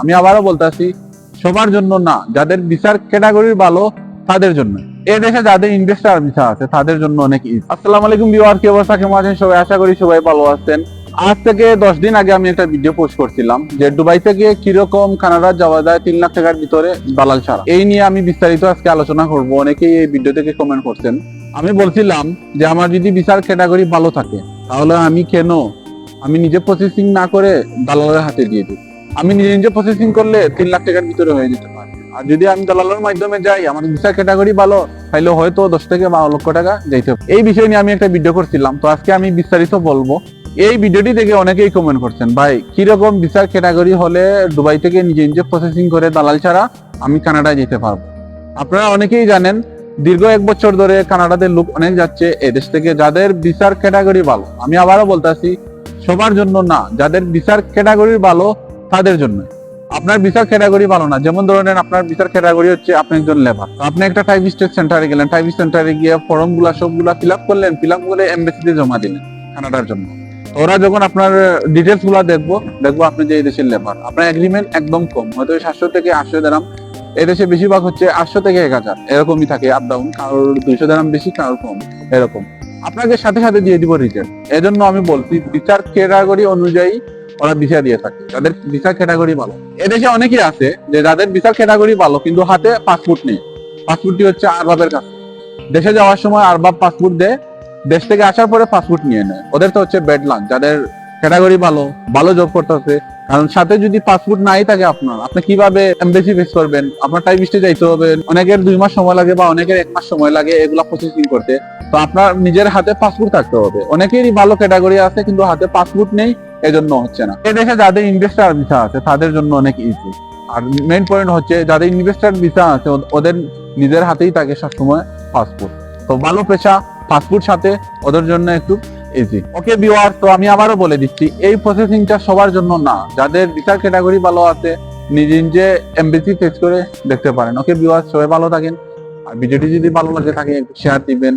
আমি আবারও বলতেছি, সবার জন্য না, যাদের বিচার ক্যাটাগরির ভালো, তাদের জন্য। এ দেশে যাদের ইনভেস্টার ভিসা আছে, তাদের জন্য অনেক ইজি আসসালামু আলাইকুম ভিউয়ার কি অবস্থা, কেমন আছেন সবাই? আশা করি সবাই ভালো আছেন। আজ থেকে দশ দিন আগে আমি একটা ভিডিও পোস্ট করছিলাম, যে দুবাই থেকে কীরকম কানাডা যাওয়া যায় তিন লাখ টাকার ভিতরে দালাল ছাড়া। এই নিয়ে আমি বিস্তারিত আজকে আলোচনা করব, অনেকেই এই ভিডিও থেকে কমেন্ট করছেন। আমি বলছিলাম যে আমার যদি বিচার ক্যাটাগরি ভালো থাকে, তাহলে আমি কেন? আমি নিজে প্রসেসিং না করে দালালের হাতে দিয়ে দিই। আমি নিজে নিজে প্রসেসিং করলে তিন লাখ টাকার ভিতরে হয়ে যেতে পারে। আর যদি আমি দালালের মাধ্যমে যাই, আমার ভিসা ক্যাটাগরি ভালো তাহলে হয়তো দশ থেকে বারো লক্ষ টাকা যাইতে পারে। এই বিষয় নিয়ে আমি একটা ভিডিও করছিলাম, তো আজকে আমি বিস্তারিত বলব। এই ভিডিওটি থেকে অনেকেই কমেন্ট করছেন, ভাই, কীরকম ভিসার ক্যাটাগরি হলে দুবাই থেকে নিজে নিজে প্রসেসিং করে দালাল ছাড়া আমি কানাডায় যেতে পারব? আপনারা অনেকেই জানেন, দীর্ঘ এক বছর ধরে কানাডাতে লোক অনেক যাচ্ছে এদেশ থেকে যাদের ভিসার ক্যাটাগরি ভালো। আমি আবারও বলতেছি, সবার জন্য না, যাদের বিচার ক্যাটাগরি ভালো তাদের জন্য। আপনার বিচার ক্যাটাগরি ভালো না। যেমন ধরেন আপনার বিচার ক্যাটাগরি হচ্ছে আপনি একজন লেবার আপনি একটা টাইপ স্টেট সেন্টারে গেলেন। টাইপ সেন্টারে গিয়ে ফর্মগুলা সবগুলা ফিল আপ করলেন। ফিল আপ করে এমবেসিতে জমা দিলেন কানাডার জন্য। ওরা যখন আপনার ডিটেলসগুলা দেখব দেখব আপনি যে এই দেশের লেবার আপনার এগ্রিমেন্ট একদম কম। হয়তো সাতশো থেকে আটশো দাম এদেশে বেশিরভাগ হচ্ছে আটশো থেকে এক হাজার। এরকমই থাকে আপ ডাউন কারোর দুইশো দাম বেশি, কারোর কম। এরকম। আপনাকে সাথে সাথে দিয়ে দিব রিটার্ন এজন্য আমি বলছি, বিচার ক্যাটাগরি অনুযায়ী ওরা ভিসা দিয়ে থাকে। তাদের ভিসা ক্যাটাগরি ভালো। এদেশে অনেকেই আছে যে যাদের বিচার ক্যাটাগরি ভালো, কিন্তু হাতে পাসপোর্ট নেই। পাসপোর্টটি হচ্ছে আরবাবের কাছে। দেশে যাওয়ার সময় আরবাব পাসপোর্ট দেয়। দেশ থেকে আসার পরে পাসপোর্ট নিয়ে নেয়। ওদের তো হচ্ছে বেড লাক যাদের ক্যাটাগরি ভালো ভালো জব করতেছে। কারণ সাথে যদি পাসপোর্ট নাই থাকে আপনার, আপনি কীভাবে এমবেসি ফেস করবেন? আপনার টাইম স্টে যাইতে হবে। অনেকের দুই মাস সময় লাগে বা অনেকের এক মাস সময় লাগে এগুলা প্রসেসিং করতে। তো আপনার নিজের হাতে পাসপোর্ট থাকতে হবে। অনেকেরই ভালো ক্যাটাগরি আছে, কিন্তু হাতে পাসপোর্ট নেই। এজন্য হচ্ছে না। এ দেশে যাদের ইনভেস্টার ভিসা আছে, তাদের জন্য অনেক ইজি আর মেইন পয়েন্ট হচ্ছে, যাদের ইনভেস্টার ভিসা আছে ওদের নিজের হাতেই থাকে সবসময় পাসপোর্ট তো ভালো পেশা পাসপোর্ট সাথে ওদের জন্য একটু ইজি ওকে বিওয়ার তো আমি আবারও বলে দিচ্ছি, এই প্রসেসিংটা সবার জন্য না। যাদের বিচার ক্যাটাগরি ভালো আছে, নিজে নিজে এমবিসি ফেস করে দেখতে পারেন। ওকে বিওয়ার সবাই ভালো থাকেন। আর ভিডিওটি যদি ভালো লাগে থাকে একটু শেয়ার দিবেন।